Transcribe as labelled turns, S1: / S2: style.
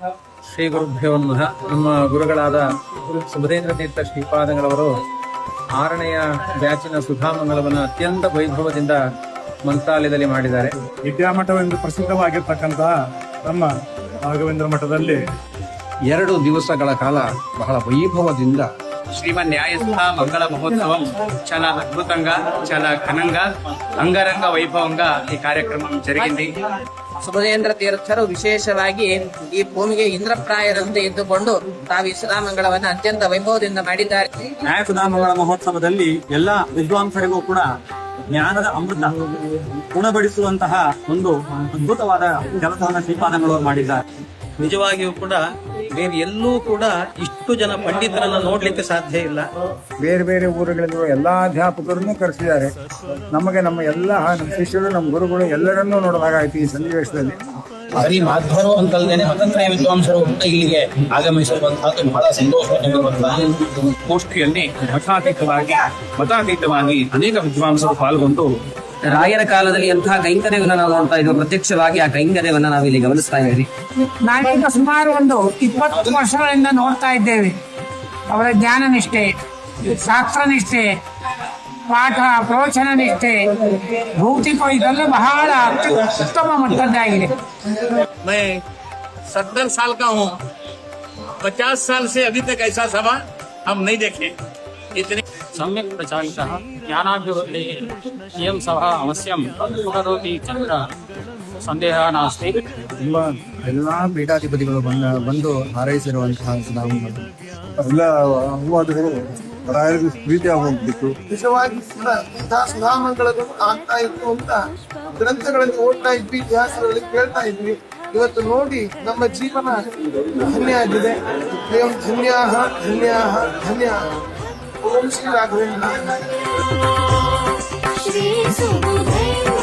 S1: ಶ್ರೀ ಗುರುಭ್ಯೋ ನಮಃ. ನಮ್ಮ ಗುರುಗಳಾದ ಸುಭದೇಂದ್ರ ತೀರ್ಥ ಶ್ರೀಪಾದಗಳವರು ಆರನೆಯ ಬ್ಯಾಚಿನ ಸುಧಾಮಂಗಲವನ್ನು ಅತ್ಯಂತ ವೈಭವದಿಂದ ಮಂತ್ರಾಲಯದಲ್ಲಿ ಮಾಡಿದ್ದಾರೆ.
S2: ವಿದ್ಯಾಮಠವೆಂದು ಪ್ರಸಿದ್ಧವಾಗಿರ್ತಕ್ಕಂತಹ ನಮ್ಮ ರಾಘವೇಂದ್ರ ಮಠದಲ್ಲಿ
S3: ಎರಡು ದಿವಸಗಳ ಕಾಲ ಬಹಳ ವೈಭವದಿಂದ
S4: శ్రీమన్ న్యాయస్థ మంగళ మహోత్సవం చాలా అద్భుతంగా చాలా ఘనంగా అంగరంగ వైభవంగా ఈ కార్యక్రమం జరిగింది
S5: ಸುಭದೇಂದ್ರ ತೀರ್ಥರು ವಿಶೇಷವಾಗಿ ಈ ಭೂಮಿಗೆ ಇಂದ್ರಪ್ರಾಯರಂತೆ ಇದ್ದುಕೊಂಡು ತಾವು ವಿಶ್ರಾಮಂಗಳವನ್ನು ಅತ್ಯಂತ ವೈಭವದಿಂದ ಮಾಡಿದ್ದಾರೆ
S6: ನ್ಯಾಯಸುಧಾಮಗಳ ಮಹೋತ್ಸವದಲ್ಲಿ ಎಲ್ಲ ವಿದ್ವಾಂಸರಿಗೂ ಕೂಡ ಜ್ಞಾನದ ಅಮೃತ ಗುಣಪಡಿಸುವಂತಹ ಒಂದು ಅದ್ಭುತವಾದ ಕೆಲಸವನ್ನು ಶ್ರೀಪಾದಂಗಳವರು ಮಾಡಿದ್ದಾರೆ
S7: ನಿಜವಾಗಿಯೂ ಕೂಡ ಬೇರೆ ಎಲ್ಲೂ ಕೂಡ ಇಷ್ಟು ಜನ ಪಂಡಿತರನ್ನ ನೋಡ್ಲಿಕ್ಕೆ ಸಾಧ್ಯ ಇಲ್ಲ.
S2: ಬೇರೆ ಬೇರೆ ಊರುಗಳಲ್ಲಿರುವ ಎಲ್ಲಾ ಅಧ್ಯಾಪಕರನ್ನು ಕರೆಸಿದ್ದಾರೆ. ನಮಗೆ ನಮ್ಮ ಎಲ್ಲ ನಮ್ಮ ಶಿಷ್ಯರು ನಮ್ಮ ಗುರುಗಳು ಎಲ್ಲರನ್ನೂ ನೋಡಲಾಗಾಯ್ತು ಈ ಸನ್ನಿವೇಶದಲ್ಲಿ.
S7: ಬರೀ ಮಾಧ್ವರು ಅಂತಲ್ದೇನೆ ಸ್ವತಂತ್ರ ವಿದ್ವಾಂಸರು ಇಲ್ಲಿಗೆ ಆಗಮಿಸಿರುವಂತಹದ್ದು ಬಹಳ ಸಂತೋಷ
S4: ಗೋಷ್ಠಿಯಲ್ಲಿ ಮಠಾತೀತವಾಗಿ ಮತಾತೀತವಾಗಿ ಅನೇಕ ವಿದ್ವಾಂಸರು ಪಾಲ್ಗೊಂಡು
S5: ರಾಯರ ಕಾಲದಲ್ಲಿ ಎಂತಹ ಕೈಂಕರ್ಯವನ್ನು ನಾವು ನೋಡ್ತಾ ಇದ್ದೀವಿ ಪ್ರತ್ಯಕ್ಷವಾಗಿ ಆ ಕೈಂಕರ್ಯವನ್ನ ನಾವು ಇಲ್ಲಿ ಗಮನಿಸ್ತಾ ಇದ್ದೀವಿ
S8: ನಾವೀಗ ಸುಮಾರು ಒಂದು ಇಪ್ಪತ್ತು ವರ್ಷಗಳಿಂದ ನೋಡ್ತಾ ಇದ್ದೇವೆ ಅವರ ಜ್ಞಾನ ನಿಷ್ಠೆ ಶಾಸ್ತ್ರ ನಿಷ್ಠೆ ಪಾಠ ಪ್ರವಚನ ನಿಷ್ಠೆ ಭೌತಿಕ ಇದೆಲ್ಲ ಬಹಳ ಉತ್ತಮ ಮಟ್ಟದ್ದಾಗಿದೆ
S9: मैं सत्तर साल का हूँ पचास साल से अभी तक ऐसा सभा हम नहीं देखे इतने
S4: सम्यक् प्रचारितः ज्ञानाभिवृद्धिः इयं सभा अवश्यं करोति चन्द्र सन्देहः नास्ति
S2: ತುಂಬಾ ಎಲ್ಲಾ ಪೀಠಾಧಿಪತಿಗಳು ಬಂದ ಬಂದು ಹಾರೈಸಿರುವಂತಹ ಸುಧಾಮಗಳು ಎಲ್ಲ ಅನುವಾದಗಳು ರಾಯರಿಗೆ ಪ್ರೀತಿ ಆಗೋಗ್ಬಿಟ್ಟು
S10: ನಿಜವಾಗಿ ಕೂಡ ಇಂತಹ ಸುಧಾಮಂಗಳಗಳು ಆಗ್ತಾ ಇತ್ತು ಅಂತ ಗ್ರಂಥಗಳಲ್ಲಿ ಓದ್ತಾ ಇದ್ವಿ ಇತಿಹಾಸಗಳಲ್ಲಿ ಕೇಳ್ತಾ ಇದ್ವಿ ಇವತ್ತು ನೋಡಿ ನಮ್ಮ ಜೀವನ ಧನ್ಯ ಆಗಿದೆ ಅಯ್ಯಂ ಧನ್ಯಾಹ ಧನ್ಯಾಹ ಧನ್ಯ ओम
S11: श्री राघवेन्द्र श्री सुबुधेव